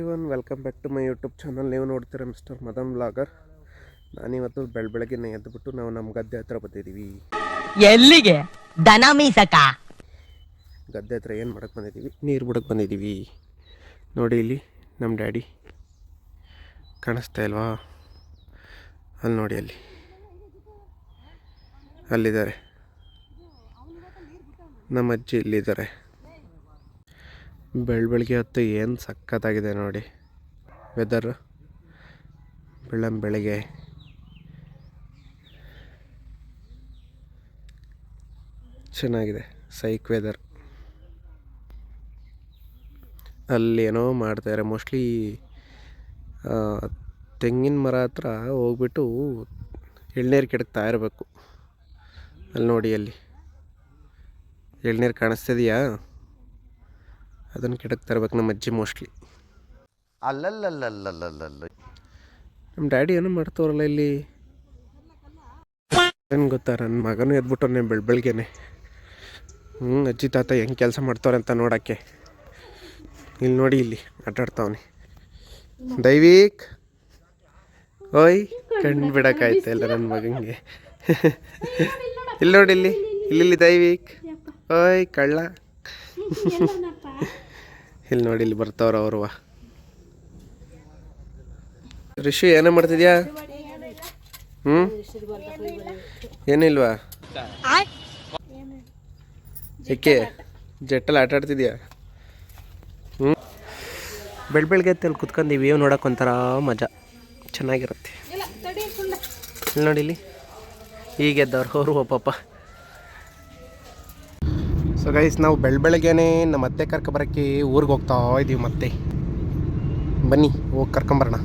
Even welcome back to my YouTube channel ನೀವು ನೋಡ್ತೀರಾ mister Madan blogger ನಾನಿವತ್ತು ಬೆಳ ಬೆಳಗ್ಗೆನೆ ಎದ್ದುಬಿಟ್ಟು ನಾವು ನಮ್ಮ ಗದ್ದೆ ಹತ್ರ ಬಂದಿದ್ದೀವಿ. ಎಲ್ಲಿಗೆ? ದನ ಮೀಸಕ? ಗದ್ದೆ ಹತ್ರ ಏನು ಮಾಡಕ್ಕೆ ಬಂದಿದ್ದೀವಿ? ನೀರು ಬಿಡಕ್ಕೆ ಬಂದಿದ್ದೀವಿ. ನೋಡಿ ಇಲ್ಲಿ ನಮ್ಮ ಡ್ಯಾಡಿ ಕಾಣಿಸ್ತಾ ಇಲ್ವಾ? ಅಲ್ಲಿ ನೋಡಿ ಅಲ್ಲಿ. ಅಲ್ಲಿದ್ದಾರೆ. ನಮ್ಮ ಅಜ್ಜಿ ಇಲ್ಲಿದ್ದಾರೆ. ಬೆಳ ಬೆಳಗ್ಗೆ ಹೊತ್ತು ಏನು ಸಖತ್ತಾಗಿದೆ ನೋಡಿ ವೆದರ್ ಬೆಳ್ಳಂ ಬೆಳಗ್ಗೆ. ಚೆನ್ನಾಗಿದೆ, ಸೈಕ್ ವೆದರ್ ಅಲ್ಲಿ ಏನೋ ಮಾಡ್ತಾರೆ ಮೋಸ್ಟ್ಲಿ ತೆಂಗಿನ ಮರ ಹತ್ರ ಹೋಗ್ಬಿಟ್ಟು ಎಳ್ನೀರು ಕೆಡಕ್ತಾ ಇರಬೇಕು. ಅಲ್ಲಿ ನೋಡಿ ಅಲ್ಲಿ. ಎಳ್ನೀರು ಕಾಣಿಸ್ತಿದೆಯಾ? ಅದನ್ನು ಕೆಡಕ್ತಾ ತರ್ಬೇಕು ನಮ್ಮ ಅಜ್ಜಿ ಮೋಸ್ಟ್ಲಿ ಅಲ್ಲಲ್ಲಲ್ಲಲ್ಲಲ್ಲಲ್ಲ ನಮ್ಮ ಡ್ಯಾಡಿ ಏನೋ ಮಾಡ್ತವ್ರಲ್ಲ ಇಲ್ಲಿ. ಏನು ಗೊತ್ತಾ ನನ್ನ ಮಗನೂ ಎದ್ಬಿಟ್ಟವನೆ ಬೆಳ ಬೆಳಗ್ಗೆನೆ. ಹ್ಞೂ ಅಜ್ಜಿ ತಾತ ಹೆಂಗೆ ಕೆಲಸ ಮಾಡ್ತವ್ರೆ ಅಂತ ನೋಡೋಕ್ಕೆ. ಇಲ್ಲಿ ನೋಡಿ ಇಲ್ಲಿ ಆಟಾಡ್ತಾವನೆ ದೈವೀಕ್! ಓಯ್ ಕಣ್ಣು ಬಿಡೋಕ್ಕಾಯ್ತು ಎಲ್ಲ ನನ್ನ ಮಗನಿಗೆ ಇಲ್ಲಿ ನೋಡಿ ಇಲ್ಲಿ ಇಲ್ಲಿ ದೈವೀಕ್. ಓಯ್ ಕಳ್ಳ. ಇಲ್ಲಿ ನೋಡಿ ಇಲ್ಲಿ ಬರ್ತಾವ್ರ ಅವ್ರವ ರಿಷಿ ಏನೇ ಮಾಡ್ತಿದ್ಯಾ? ಹ್ಮ್? ಏನಿಲ್ವಾ? ಏಕೆ? ಜಟ್ಟಲ್ಲಿ ಆಟ ಆಡ್ತಿದ್ಯಾ? ಹ್ಞೂ ಬೆಳ್ ಬೆಳಗ್ಗೆ ಅಲ್ಲಿ ಕುತ್ಕೊಂಡು ವ್ಯೂ ನೋಡೋಕೆ ಒಂಥರ ಮಜಾ. ಚೆನ್ನಾಗಿರುತ್ತೆ. ಇಲ್ಲಿ ನೋಡಿ ಇಲ್ಲಿ. ಈಗ ಎದ್ದವ್ರು ಅವರು ಒಬ್ಬಪ್ಪ ಸೊ ಗೈಸ್ ನಾವು ಬೆಳ ಬೆಳಗ್ಗೆನೆ ನಮ್ಮ ಅತ್ತೆ ಕರ್ಕೊಬರೋಕ್ಕೆ ಊರಿಗೆ ಹೋಗ್ತಾ ಇದ್ದೀವಿ ಮತ್ತೆ. ಬನ್ನಿ ಹೋಗಿ ಕರ್ಕೊಂಬರೋಣ.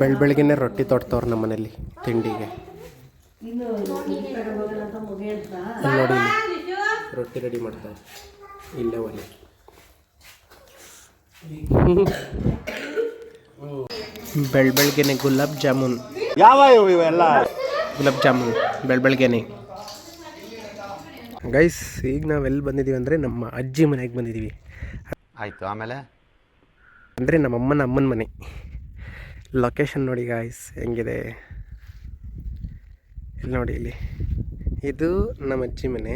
ಬೆಳ ಬೆಳಗ್ಗೆನೆ ರೊಟ್ಟಿ ತೊಡ್ತವ್ರು ನಮ್ಮ ಮನೇಲಿ ತಿಂಡಿಗೆ ನೋಡಿ ರೊಟ್ಟಿ ರೆಡಿ ಮಾಡ್ತಾರೆ ಇಲ್ಲೇ ಒಲೆ ಬೆಳ ಬೆಳಗ್ಗೆನೆ ಗುಲಾಬ್ ಜಾಮೂನ್. ಯಾವ ಇವೆಲ್ಲ? ಗುಲಾಬ್ ಜಾಮೂನ್ ಬೆಳ ಬೆಳಗ್ಗೆನೆ ಗೈಸ್ ಈಗ ನಾವು ಎಲ್ಲಿ ಬಂದಿದ್ದೀವಿ ಅಂದರೆ ನಮ್ಮ ಅಜ್ಜಿ ಮನೆಗೆ ಬಂದಿದ್ದೀವಿ ಆಯಿತು ಆಮೇಲೆ? ಅಂದರೆ ನಮ್ಮ ಅಮ್ಮನ ಅಮ್ಮನ ಮನೆ. ಲೊಕೇಶನ್ ನೋಡಿ ಗಾಯ್ಸ್ ಹೆಂಗಿದೆ? ಇಲ್ಲಿ ನೋಡಿ ಇಲ್ಲಿ. ಇದು ನಮ್ಮ ಅಜ್ಜಿ ಮನೆ.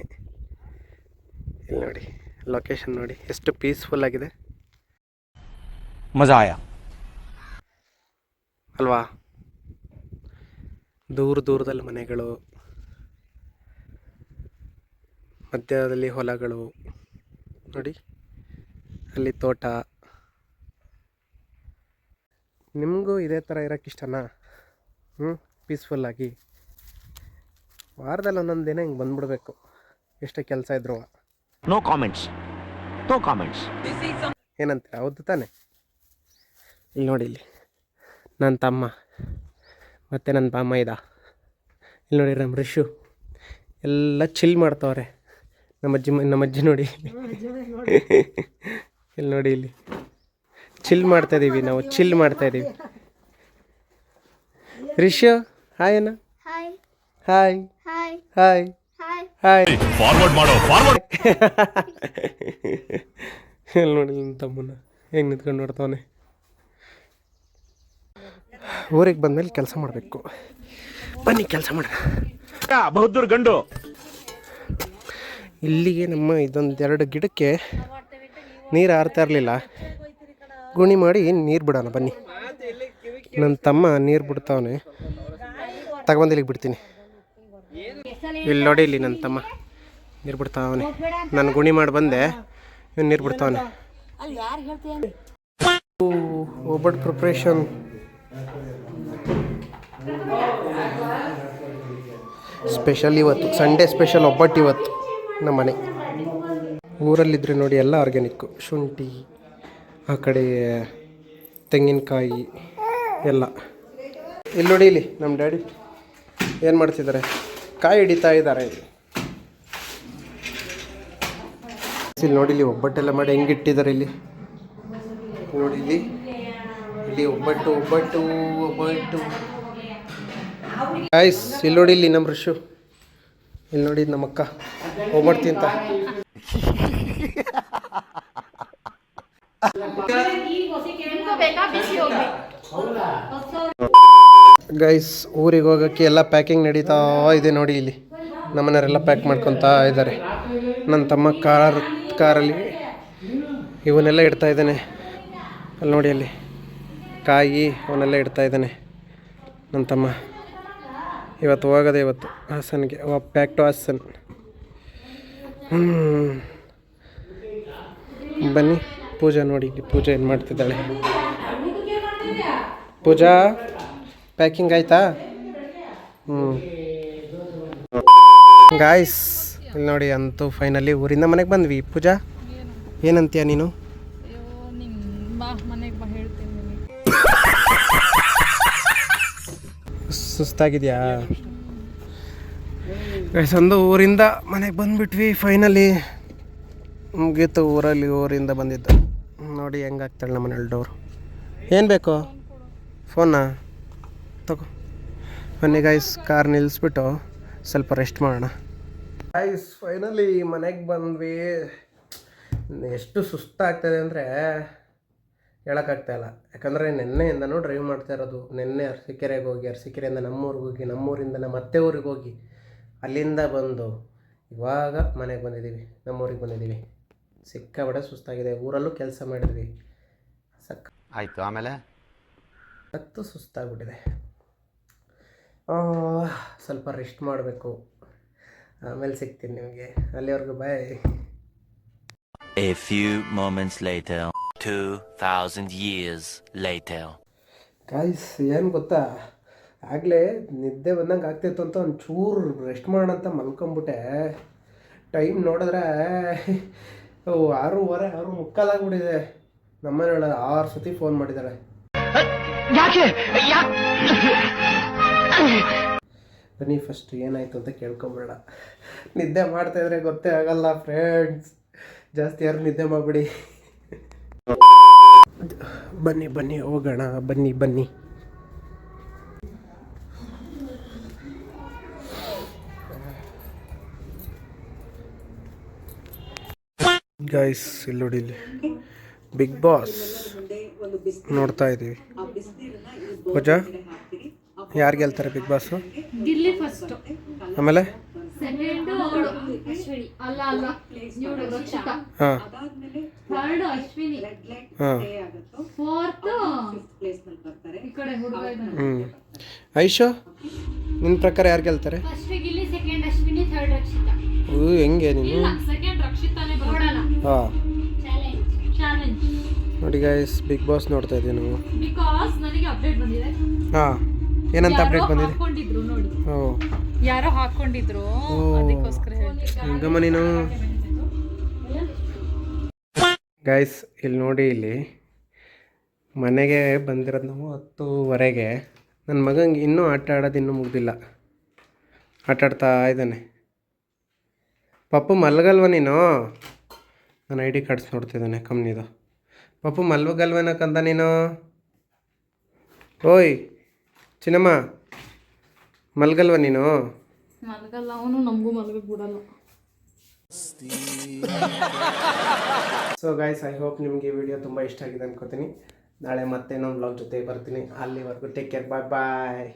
ಇಲ್ಲಿ ನೋಡಿ ಲೊಕೇಶನ್ ನೋಡಿ ಎಷ್ಟು ಪೀಸ್ಫುಲ್ ಆಗಿದೆ. ಮಜಾ ಆಯಾ? ಅಲ್ವಾ? ದೂರ ದೂರದಲ್ಲಿ ಮನೆಗಳು. ಮಧ್ಯದಲ್ಲಿ ಹೊಲಗಳು. ನೋಡಿ ಅಲ್ಲಿ ತೋಟ. ನಿಮಗೂ ಇದೇ ಥರ ಇರೋಕ್ಕೆ ಇಷ್ಟನಾ? ಹ್ಞೂ ಪೀಸ್ಫುಲ್ಲಾಗಿ ವಾರದಲ್ಲಿ ಒಂದೊಂದು ದಿನ ಹಿಂಗೆ ಬಂದ್ಬಿಡ್ಬೇಕು. ಎಷ್ಟೇ ಕೆಲಸ ಇದ್ರು. ನೋ ಕಾಮೆಂಟ್ಸ್ ನೋ ಕಾಮೆಂಟ್ಸ್ ಏನಂತ? ಹೌದು ತಾನೆ. ಇಲ್ಲಿ ನೋಡಿ ಇಲ್ಲಿ. ನನ್ನ ತಮ್ಮ. ಮತ್ತು ನನ್ನ ಬಾಮ್ಮ ಇದ. ಇಲ್ಲಿ ನೋಡಿ ನಮ್ಮ ರಿಷು. ಎಲ್ಲ ಚಿಲ್ ಮಾಡ್ತವ್ರೆ. ನಮ್ಮ ಅಜ್ಜಿ ನಮ್ಮ ಅಜ್ಜಿ ನೋಡಿ. ಇಲ್ಲಿ ನೋಡಿ ಇಲ್ಲಿ. ಚಿಲ್ ಮಾಡ್ತಾ ಇದೀವಿ ನಾವು ಚಿಲ್ ಮಾಡ್ತಾ ಇದೀವಿ. ರಿಷ ಹಾಯ್ ಅಣ್ಣ. Hi hi hi hi hi hi forward ಮಾಡೋ ಫಾರ್ವರ್ಡ್ ಇಲ್ಲಿ ನೋಡಿ ನಿಮ್ಮ ತಮ್ಮನ. ಹೆಂಗೆ ನಿಂತ್ಕೊಂಡು ನೋಡ್ತಾವನೆ. ಊರಿಗೆ ಬಂದ್ಮೇಲೆ ಕೆಲಸ ಮಾಡಬೇಕು. ಬನ್ನಿ ಕೆಲಸ ಮಾಡೋಣ. ಬಹದ್ದೂರ್ ಗಂಡು. ಇಲ್ಲಿಗೆ ನಮ್ಮ ಇದೊಂದು ಎರಡು ಗಿಡಕ್ಕೆ ನೀರು ಹಾರ್ತಾ ಇರಲಿಲ್ಲ. ಗುಣಿ ಮಾಡಿ ನೀರು ಬಿಡೋಣ, ಬನ್ನಿ. ನನ್ನ ತಮ್ಮ ನೀರು ಬಿಡ್ತಾವನೆ. ತಗೊಂಡು ಇಲ್ಲಿಗೆ ಬಿಡ್ತೀನಿ. ಇಲ್ಲಿ ನೋಡಿ ಇಲ್ಲಿ ನನ್ನ ತಮ್ಮ. ನೀರು ಬಿಡ್ತಾವನೆ. ನಾನು ಗುಣಿ ಮಾಡಿ ಬಂದೆ. ಇವ್ನು ನೀರು ಬಿಡ್ತಾವನೆ. ಒಬ್ಬಟ್ ಪ್ರಿಪ್ರೇಷನ್ ಸ್ಪೆಷಲ್ ಇವತ್ತು. ಸಂಡೇ ಸ್ಪೆಷಲ್ ಒಬ್ಬಟ್ಟು ಇವತ್ತು. ನಮ್ಮ ಮನೆ. ಊರಲ್ಲಿದ್ದರೆ ನೋಡಿ ಎಲ್ಲ ಆರ್ಗ್ಯಾನಿಕ್ಕು ಶುಂಠಿ, ಆ ಕಡೆ ತೆಂಗಿನಕಾಯಿ ಎಲ್ಲ. ಇಲ್ಲಿ ನೋಡಿ ಇಲ್ಲಿ ನಮ್ಮ ಡ್ಯಾಡಿ ಏನು ಮಾಡ್ತಿದ್ದಾರೆ? ಕಾಯಿ ಹಿಡಿತಾ ಇದ್ದಾರೆ. ಇಲ್ಲಿ ನೋಡಿ ಇಲ್ಲಿ ಒಬ್ಬಟ್ಟೆಲ್ಲ ಮಾಡಿ ಹೆಂಗೆ ಇಟ್ಟಿದ್ದಾರೆ ಇಲ್ಲಿ. ನೋಡಿ ಇಲ್ಲಿ. ಇಲ್ಲಿ ಒಬ್ಬಟ್ಟು ಒಬ್ಬಟ್ಟು ಒಬ್ಬಟ್ಟು. ಆಯ್ಸ್ ಇಲ್ಲಿ ನೋಡಿ ಇಲ್ಲಿ ನಮ್ಮ ಋಷು. ಇಲ್ಲಿ ನೋಡಿ ನಮ್ಮ ಅಕ್ಕ. ತಿಂತ ಗೈಸ್ ಊರಿಗೆ ಹೋಗೋಕ್ಕೆ ಎಲ್ಲ ಪ್ಯಾಕಿಂಗ್ ನಡೀತಾ ಇದೆ ನೋಡಿ ಇಲ್ಲಿ. ನಮ್ಮನೆಯವರೆಲ್ಲ ಪ್ಯಾಕ್ ಮಾಡ್ಕೊತಾ ಇದ್ದಾರೆ. ನನ್ನ ತಮ್ಮ ಕಾರ್ ಕಾರಲ್ಲಿ ಇವನ್ನೆಲ್ಲ ಇಡ್ತಾ ಇದ್ದಾನೆ. ಅಲ್ಲಿ ನೋಡಿ ಅಲ್ಲಿ. ಕಾಯಿ ಅವನ್ನೆಲ್ಲ ಇಡ್ತಾ ಇದ್ದಾನೆ. ನನ್ನ ತಮ್ಮ. ಇವತ್ತು ಹೋಗೋದೆ ಇವತ್ತು ಹಾಸನ್ಗೆ. Back to Hassan. ಬನ್ನಿ ಪೂಜಾ ನೋಡಿ ಇಲ್ಲಿ ಪೂಜಾ ಏನು ಮಾಡ್ತಿದ್ದಾಳೆ. ಪೂಜಾ ಪ್ಯಾಕಿಂಗ್ ಆಯ್ತಾ? ಹ್ಞೂ ಗಾಯ್ಸ್ ಇಲ್ಲಿ ನೋಡಿ ಅಂತೂ ಫೈನಲಿ ಊರಿಂದ ಮನೆಗೆ ಬಂದ್ವಿ. ಪೂಜಾ ಏನಂತೀಯ ನೀನು? ಸುಸ್ತಾಗಿದೆಯಾ? ಒಂದು ಊರಿಂದ ಮನೆಗೆ ಬಂದ್ಬಿಟ್ವಿ ಫೈನಲಿ ಮುಗೀತು ಊರಲ್ಲಿ, ಊರಿಂದ ಬಂದಿದ್ದು. ನೋಡಿ, ಹೆಂಗಾಗ್ತಾಳೆ ನಮ್ಮ ಮನೇಲಿ ಡೋರು. ಏನು ಬೇಕು? ಫೋನಾ ತಗೋ. ಬನ್ನಿ ಗೈಸ್ ಕಾರ್ ನಿಲ್ಲಿಸ್ಬಿಟ್ಟು ಸ್ವಲ್ಪ ರೆಸ್ಟ್ ಮಾಡೋಣ. ಗೈಸ್ ಫೈನಲಿ ಮನೆಗೆ ಬಂದ್ವಿ. ಎಷ್ಟು ಸುಸ್ತಾಗ್ತದೆ ಅಂದರೆ ಹೇಳೋಕ್ಕಾಗ್ತಾ ಇಲ್ಲ. ಯಾಕಂದರೆ ನಿನ್ನೆಯಿಂದನೂ ಡ್ರೈವ್ ಮಾಡ್ತಾ ಇರೋದು. ನಿನ್ನೆ ಅರಸೀಕೆರೆಗೆ ಹೋಗಿ, ಅರಸೀಕೆರೆಯಿಂದ ನಮ್ಮೂರಿಗೆ ಹೋಗಿ ನಮ್ಮೂರಿಂದ ನಮ್ಮ ಮತ್ತೆ ಊರಿಗೆ ಹೋಗಿ. ಅಲ್ಲಿಂದ ಬಂದು ಇವಾಗ ಮನೆಗೆ ಬಂದಿದ್ದೀವಿ ನಮ್ಮೂರಿಗೆ ಬಂದಿದ್ದೀವಿ. ಸಿಕ್ಕಾಬಡೆ ಸುಸ್ತಾಗಿದೆ ಊರಲ್ಲೂ ಕೆಲಸ ಮಾಡಿದ್ವಿ. ಸಕ್ಕ ಆಯಿತು ಆಮೇಲೆ? ಸತ್ತು ಸುಸ್ತಾಗ್ಬಿಟ್ಟಿದೆ. ಆ, ಸ್ವಲ್ಪ ರೆಸ್ಟ್ ಮಾಡಬೇಕು. ಆಮೇಲೆ ಸಿಗ್ತೀನಿ ನಿಮಗೆ. ಅಲ್ಲಿವರೆಗೂ bye A few moments later, 2000 years later. Guys ಏನು ಗೊತ್ತಾ? ಆಗಲೇ ನಿದ್ದೆ ಬಂದಂಗೆ ಆಗ್ತಿತ್ತು ಅಂತ ಒಂದು ಚೂರು ರೆಸ್ಟ್ ಮಾಡೋಣ ಅಂತ ಮಲ್ಕೊಂಬಿಟ್ಟೆ. ಟೈಮ್ ನೋಡಿದ್ರೆ ಓ ಆರೂವರೆ ಆರು ಮುಕ್ಕಾಲಾಗ್ಬಿಟ್ಟಿದೆ ನಮ್ಮನೇಳ ಆರು ಸತಿ ಫೋನ್ ಮಾಡಿದ್ದಾರೆ. ಬನ್ನಿ ಫಸ್ಟ್ ಏನಾಯ್ತು ಅಂತ ಕೇಳ್ಕೊಂಬೇಡ. ನಿದ್ದೆ ಮಾಡ್ತಾ ಇದ್ರೆ ಗೊತ್ತೇ ಆಗಲ್ಲ ಫ್ರೆಂಡ್ಸ್ ಜಾಸ್ತಿ ಯಾರು ನಿದ್ದೆ ಮಾಡಬೇಡಿ. ಬನ್ನಿ ಬನ್ನಿ ಹೋಗೋಣ. ಬನ್ನಿ ಬನ್ನಿ. ಗೈಸ್ ಇಲ್ಲಿ ನೋಡಿ ಇಲ್ಲಿ. ಬಿಗ್ ಬಾಸ್ ನೋಡ್ತಾ ಇದ್ದೀವಿ ಪೂಜಾ ಯಾರು ಗೆಲ್ತಾರೆ ಬಿಗ್ ಬಾಸು ಗಿಲ್ಲಿ ಫಸ್ಟ್ ಆಮೇಲೆ? ಸೆಕೆಂಡ್ ಅಶ್ವಿನಿ. ಅಲ್ಲ ಅಲ್ಲ. ಇವಳು ರಕ್ಷಿತಾ. ಹಾಂ. ಥರ್ಡ್ ಅಶ್ವಿನಿ. ಹಾಂ. ಫೋರ್ತ್ ಈ ಕಡೆ ಹುಡುಗ ಇದ್ದಾನೆ. ಹ್ಞೂ ಐಶು ನಿನ್ನ ಪ್ರಕಾರ ಯಾರು ಗೆಲ್ತಾರೆ? First Gilli second Ashwini third Rakshita. ಹ್ಞೂ ಹೆಂಗೆ ನೀನು ಇಲ್ಲ ಸೆಕೆಂಡ್ ರಕ್ಷಿತಾನೇ ನೋಡೋಣ ಹಾಂ. ನೋಡಿ ಗೈಸ್ ಬಿಗ್ ಬಾಸ್ ನೋಡ್ತಾ ಇದ್ದೀವಿ ನಾವು. ಬಿಕಾಸ್ ನನಗೆ ಅಪ್ಡೇಟ್ ಬಂದಿದೆ. ಹಾಂ. ಏನಂತ ಅಪ್ಡೇಟ್ ಬಂದಿದೆ? ಹಾಕೊಂಡಿದ್ರು ನೋಡಿ. ಓ. ಯಾರೋ ಹಾಕೊಂಡಿದ್ರು. ಅದಕ್ಕೋಸ್ಕರ ಹೇಳ್ತೀನಿ. ಹೆಂಗಮ್ಮ ನೀನು ಗೈಸ್ ಇಲ್ಲಿ ನೋಡಿ ಇಲ್ಲಿ ಮನೆಗೆ ಬಂದಿರೋದು ನಾವು ಹತ್ತುವರೆಗೆ. ನನ್ನ ಮಗಂಗೆ ಇನ್ನೂ ಆಟ ಆಡೋದು ಇನ್ನೂ ಮುಗ್ದಿಲ್ಲ. ಆಟ ಆಡ್ತಾ ಇದ್ದಾನೆ. ಪಪ್ಪು ಮಲ್ಗಲ್ವ ನೀನು? ನಾನು ಐ ಡಿ ಕಾರ್ಡ್ಸ್ ನೋಡ್ತಿದ್ದಾನೆ ಕಂಪ್ನಿದು ಪಪ್ಪು ಮಲ್ವಗಲ್ವೇನಕ್ಕಂತ ನೀನು? ಓಯ್ ಚಿನ್ನಮ್ಮ ಮಲ್ಗಲ್ವ ನೀನು? ಮಲಗಲ್ಲ ಅವನು ನಮಗೂ ಮಲಗಕ್ಕೆ ಬಿಡಲ್ಲ. ಸೊ ಗಾಯ್ಸ್ ಐ ಹೋಪ್ ನಿಮಗೆ ಈ ವಿಡಿಯೋ ತುಂಬ ಇಷ್ಟ ಆಗಿದೆ ಅನ್ಕೋತೀನಿ. ನಾಳೆ ಮತ್ತೆ ನಮ್ಮ ಬ್ಲಾಗ್ ಜೊತೆ ಬರ್ತೀನಿ. ಅಲ್ಲಿವರೆಗೂ ಟೇಕ್ ಕೇರ್ ಬಾಯ್ ಬಾಯ್